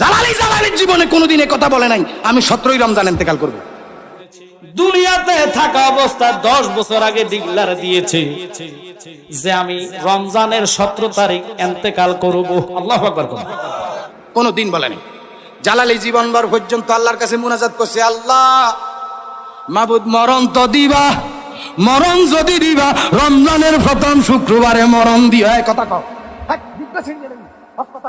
জালালি জালালির জীবনে কোনোদিন কথা বলে নাই। আমি সতেরোই রমজান ইন্তেকাল করব। দুনিয়াতে থাকা অবস্থা দশ বছর আগে ডিগলার দিয়েছে যে আমি রমজানের সতেরো তারিখ এন্তেকাল করব। আল্লাহ আকবার করুন। কোনো দিন বলেনি। জালালি জীবনভর পর্যন্ত আল্লাহর কাছে মুনাজাত করছে আল্লাহ মাবুদ মরণ তো দিবা মরণ যদি দিবা রমজানের প্রথম শুক্রবারে মরণ দিয়া কথা কও। হ্যাঁ, কথা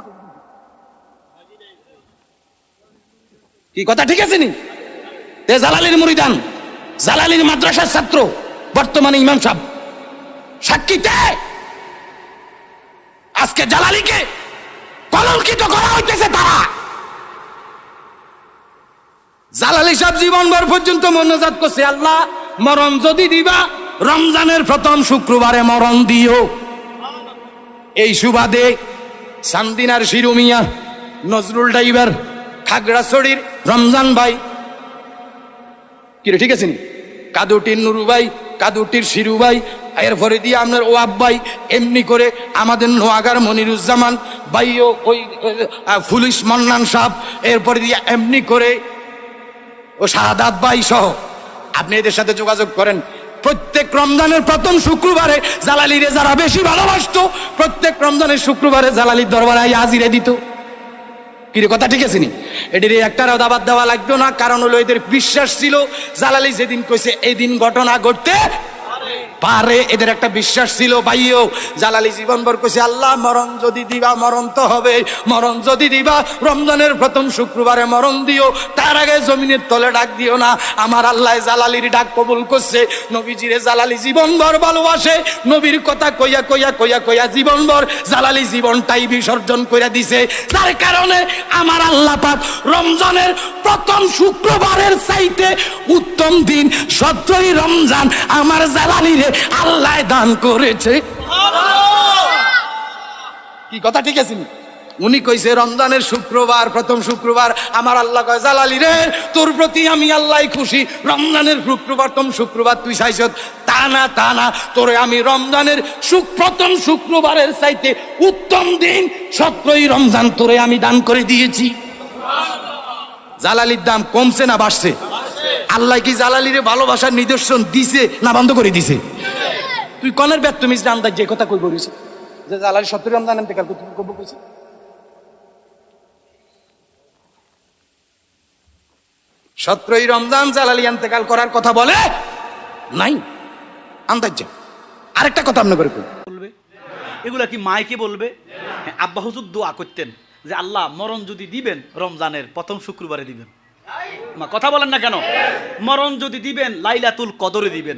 কি কথা ঠিক আছে নি? তে জালালির মুরিদান, জালালির মাদ্রাসার ছাত্র, বর্তমানে ইমাম সাহেব। সাক্ষীতে আজকে জালালিকে কলঙ্কিত করা হইতেছে তারা। জালালি সাহেব জীবনভর পর্যন্ত মনোজাত করছে, আল্লাহ মরণ যদি দিবা, রমজানের প্রথম শুক্রবারে মরণ দিও। এই সুবাদে সান্দিনার শিরুমিয়া নজরুল ড্রাইভার খাগড়াছড়ির রমজান ভাই। কিরে, ঠিক আছে কাদুটির নুরু ভাই, কাদুটির শিরু ভাই এরপরে দিয়ে আপনার ওয়াব ভাই, এমনি করে আমাদের নোয়াগার মনিরুজ্জামান ভাইও ওই পুলিশ মন্নান সাহেব এরপরে দিয়ে এমনি করে ও শাহাদাত ভাই সহ আপনি এদের সাথে যোগাযোগ করেন। প্রত্যেক রমজানের প্রথম শুক্রবারে জালালিরে যারা বেশি ভালোবাসত, প্রত্যেক রমজানের শুক্রবারে জালালির দরবারে হাজিরে দিত। কিরে, কথা ঠিক আছে নি? এটির একটারও দাবাত দেওয়া লাগতো না, কারণ হলো এদের বিশ্বাস ছিল, জালালি যেদিন কইছে এই দিন ঘটনা ঘটতে পারে, এদের একটা বিশ্বাস ছিল, ভাইও, জালালি জীবনভর কইছে, আল্লাহ, মরণ যদি দিবা, মরণ তো হবে মরণ যদি দিবা, রমজানের প্রথম শুক্রবারে মরণ দিও। তার আগে জমিনের তলে ডাক দিও না। আমার আল্লাহ জালালির ডাক কবুল করছে। নবীজিরে জালালি জীবনভর ভালোবাসে। নবীর কথা কইয়া কইয়া কইয়া কইয়া জীবনভর জালালি জীবনটাই বিসর্জন কইরা দিছে। তার কারণে আমার আল্লাহ পাক রমজানের প্রথম শুক্রবারের চাইতে উত্তম দিন, সতেরোই রমজান আমার জালালিরে আল্লাহ দান করেছে। কি কথা ঠিক আছে? উনি কইছে, রমজানের শুক্রবার, প্রথম শুক্রবার। আমার আল্লাহ কয়, জালালি রে, তোর প্রতি আমি আল্লাহ খুশি। রমজানের শুক্রবার প্রথম শুক্রবার তুই চাইছ, তা না তা না। তোরে আমি রমজানের সুখ প্রথম শুক্রবারের চাইতে উত্তম দিন, সতেরোই রমজান তোরে আমি দান করে দিয়েছি। জালালির দাম কমছে না বাড়ছে? আল্লাহ কি জালালিরে ভালোবাসার নিদর্শন দিছে না বন্ধ করে দিছে? তুই কনের ব্যর্থ মিস আন্দাজ যে কথা কই বলিস যে জালালি সত্তর রমজান আনতে কাল তুমি কব কইছি সতেরোই রমজান জালালি আন্তেকাল করার কথা বলে? নাই। আন্দাজ। আরেকটা কথা আপনার করে বলবে? এগুলা কি মাইকে বলবে? হ্যাঁ, আব্বা হুজুর দোয়া করতেন যে আল্লাহ মরণ যদি দিবেন রমজানের প্রথম শুক্রবারে দিবেন। কথা বলেন না কেন? মরণ যদি দিবেন লাইলাতুল কদরে দিবেন।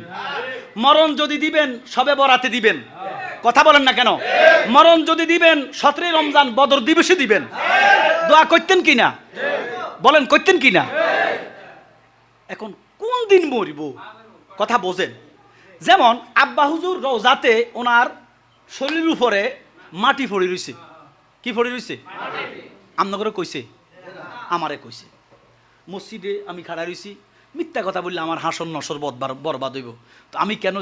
মরণ যদি দিবেন সবে বরাতে দিবেন। কথা বলেন না কেন? মরণ যদি দিবেন সতেরোই রমজান বদর দিবসে দিবেন। দোয়া করতেন কি না বলেন করতেন কি না এখন কোন দিন মরিব? কথা বোঝেন। যেমন আব্বা হুজুর রোজাতে ওনার শরীরের উপরে মাটি পড়ে রইছে। কি পড়ে রইছে? আমনগরে কইছে? আমারে কইছে। মসজিদে আমি খাড়া রইছি মিথ্যা কথা বললে আমার হাসন নসর বরবাদ হইব। তো আমি কেন